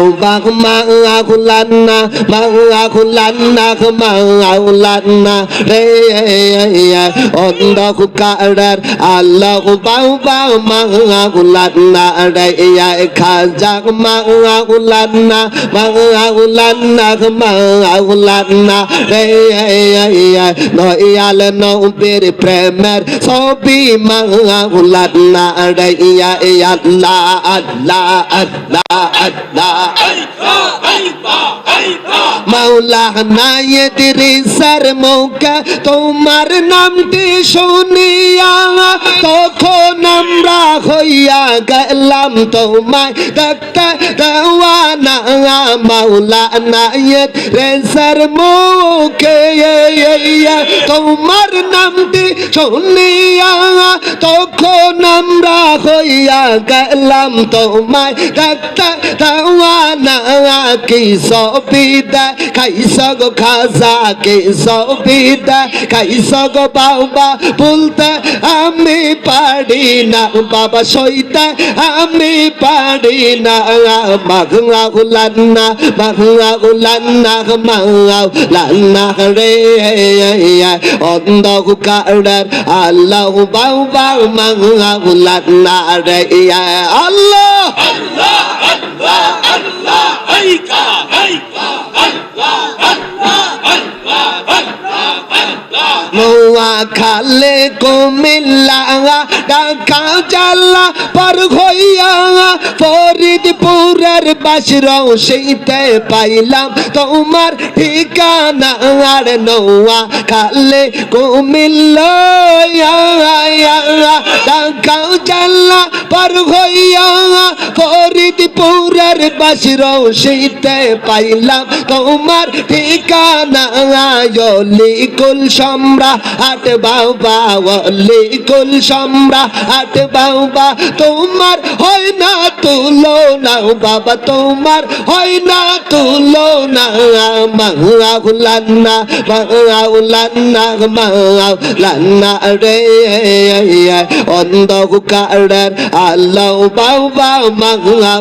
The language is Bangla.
เอาบักมังอาคุณลันนะมังอาคุณลันนะขมังอาคุณลันนะเรียอนดอคุกาเรอัลลอฮุบาวบาวมังอาคุณลันนะเรียข้าจักมังอาคุณลันนะมังอาคุณลันนะขมังอาคุณลันนะเรียนอยาลนอุเบริเพรเมรสบีมังอาคุณลันนะเรียอัลลอฮ์อัลลอฮ์อัลลอฮ์อัลลอฮ์黑咖，黑咖，黑咖。মাওলা নায়েদ রিসার মৌকা, তোমার নামটি শুনিয়া তখন আমরা হইয়া গেলাম তোমায় দেখতে দেওয়ানা মাওলা নায়েদ রেসার মুখে তোমার নামটি শুনিয়া তখন আমরা হইয়া গেলাম তোমায় দেখতে দেওয়ানা कैसो पीता कैसो गो खासा कैसो पीता कैसो गो बाबा बोलता আমি পারি না বাবা সইতা আমি পারি না মাঘা উলান্না মাঘা উলান্না মাও লান্না রে অন্ধকার আল্লাহ বাবা মাঘা উলান্না রে আল্লাহ খালে কুমিল্লা ঢাকা চাল্লা পার হইয়া ফরিদপুরের বাসরাও সেইতে পাইলাম। তোমার ঠিকানা আর নৌয়া খালে কুমিল্ল ডাকাও জাল্লা পার হইয়া ফরিদপুরের বাসরাও সেইতে পাইলাম। তোমার ঠিকানা অলিকুল সম্রা, হাট বাবা অলিকুল সম্রা, হাট বাবা তোমার হয় না তুলো নাও বাবা, তোমার হয় না তুলো না মাউলান্না মাউলান্না মাউলান্না রে, অন্ধকার আল্লাহ বাবা মাউলা